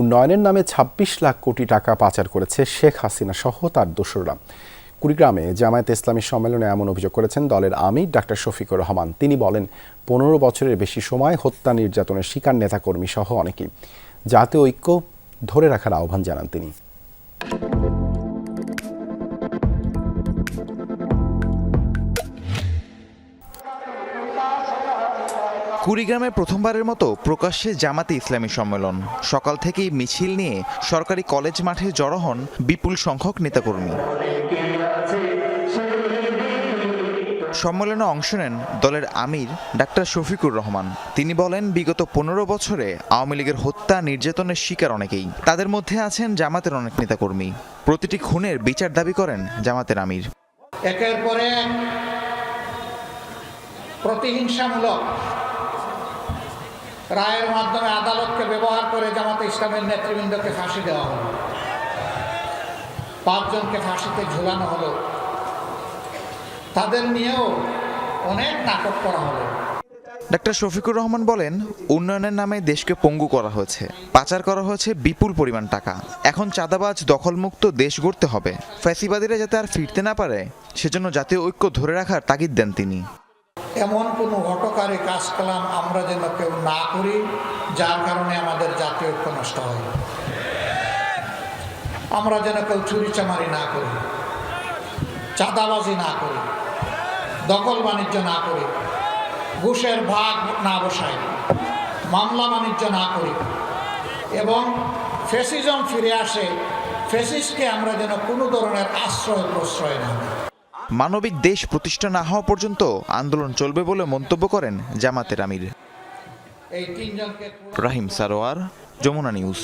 উন্নয়নের নামে ২৬ লাখ কোটি টাকা পাচার করেছে শেখ হাসিনা সহ তার দোসররা। কুড়িগ্রামে জামায়াত ইসলামী সম্মেলনে এমন অভিযোগ করেছেন দলের আমির ডাক্তার শফিকুর রহমান। তিনি বলেন, পনেরো বছরের বেশি সময় হত্যা নির্যাতনের শিকার নেতাকর্মী সহ অনেকেই। জাতীয় ঐক্য ধরে রাখার আহ্বান জানান তিনি। কুড়িগ্রামে প্রথমবারের মতো প্রকাশ্যে জামাতে ইসলামী সম্মেলন। সকাল থেকেই মিছিল নিয়ে সরকারি কলেজ মাঠে জড়ো হন বিপুল সংখ্যক নেতাকর্মী। সম্মেলনে অংশ নেন দলের আমির ডাক্তার শফিকুর রহমান। তিনি বলেন, বিগত পনেরো বছরে আওয়ামী লীগের হত্যা নির্যাতনের শিকার অনেকেই। তাদের মধ্যে আছেন জামাতের অনেক নেতাকর্মী। প্রতিটি খুনের বিচার দাবি করেন জামাতের আমির। একের পরে প্রতিহিংসামূলক রায়ের মাধ্যমে আদালতকে ব্যবহার করে জামাতে ইসলামের নেতৃবৃন্দকে ফাঁসি দেওয়া হলো। পাঁচজনকে ফাঁসিতে ঝুলানো হলো। তাদের নিয়েও অনেক নাটক করা হলো। ডাক্তার শফিকুর রহমান বলেন, উন্নয়নের নামে দেশকে পঙ্গু করা হয়েছে। পাচার করা হয়েছে বিপুল পরিমাণ টাকা। এখন চাঁদাবাজ, দখলমুক্ত দেশ গড়তে হবে। ফ্যাসিবাদীরা যাতে আর ফিরতে না পারে, সেজন্য জাতীয় ঐক্য ধরে রাখার তাগিদ দেন তিনি। এমন কোনো ঘটকারী কাজ কালাম আমরা যেন কেউ না করি, যার কারণে আমাদের জাতীয় ঐক্য নষ্ট হয়। আমরা যেন কেউ চুরি চামারি না করি, চাঁদাবাজি না করি, দখল বাণিজ্য না করি, ঘুষের ভাগ না বসাই, মামলা বাণিজ্য না করি, এবং ফেসিজম ফিরে আসে ফেসিসকে আমরা যেন কোনো ধরনের আশ্রয় প্রশ্রয় না মানবিক দেশ প্রতিষ্ঠা না হওয়া পর্যন্ত আন্দোলন চলবে বলে মন্তব্য করেন জামাতের আমির। রাহিম সারোয়ার যমুনা নিউজ।